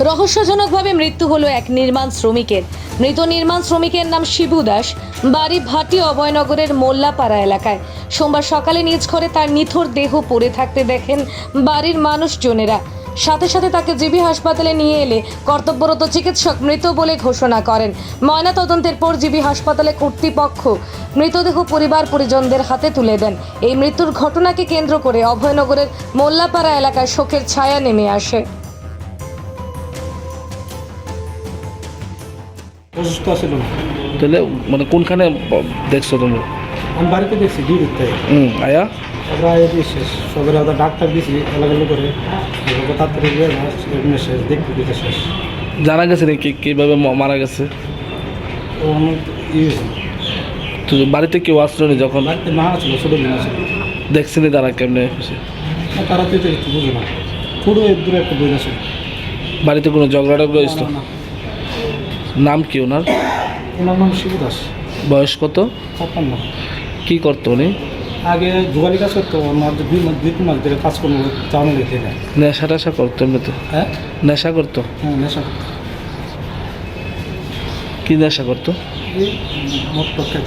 রহস্যজনকভাবে মৃত্যু হলো এক নির্মাণ শ্রমিকের। মৃত নির্মাণ শ্রমিকের নাম শিবু দাস, বাড়ি ভাটি অভয়নগরের মোল্লাপাড়া এলাকায়। সোমবার সকালে নিজ ঘরে তার নিথর দেহ পড়ে থাকতে দেখেন বাড়ির মানুষজনেরা। সাথে সাথে তাকে জিবি হাসপাতালে নিয়ে এলে কর্তব্যরত চিকিৎসক মৃত বলে ঘোষণা করেন। ময়না তদন্তের পর জিবি হাসপাতালে কর্তৃপক্ষ মৃতদেহ পরিবার পরিজনদের হাতে তুলে দেন। এই মৃত্যুর ঘটনাকে কেন্দ্র করে অভয়নগরের মোল্লাপাড়া এলাকায় শোকের ছায়া নেমে আসে। অসুস্থ ছিল তাহলে মানে কোনখানে দেখছ তুমি? আমি বাড়িতে দেখছি ডিউটিতে হুম আয়া? আমরা এটি শেষ সবের আদা ডাক্তার দিছি এলাকাগুলো করে তাড়াতাড়ি শেষ দেখতে দিতে শেষ। জানা গেছে নাকি? কীভাবে মারা গেছে? তো অনেক ই হয়েছে। তো বাড়িতে কেউ আসলো নি যখন? বাড়িতে মা ছিল ছোটো দিন আছে দেখছিনি তারা কেমনে তারা তো বুঝে না। পুরো দূরে একটা বই আছে। বাড়িতে কোনো ঝগড়া টগড়া হয়েছিল? নাম কি ওনার? ওনার নাম শিবু দাস। বয়স কত? ছাপ্পান্ন। কি করতো উনি? আগে জোগালি কাজ করতো আমার দুই মাস দুই তিন মাস ধরে কাজ করব চাউনি রেখে দেয় নেশা টেশা করতো এমনিতে? হ্যাঁ? নেশা করতো? হ্যাঁ নেশা করতো। কি নেশা করতো? মদ পক্ষে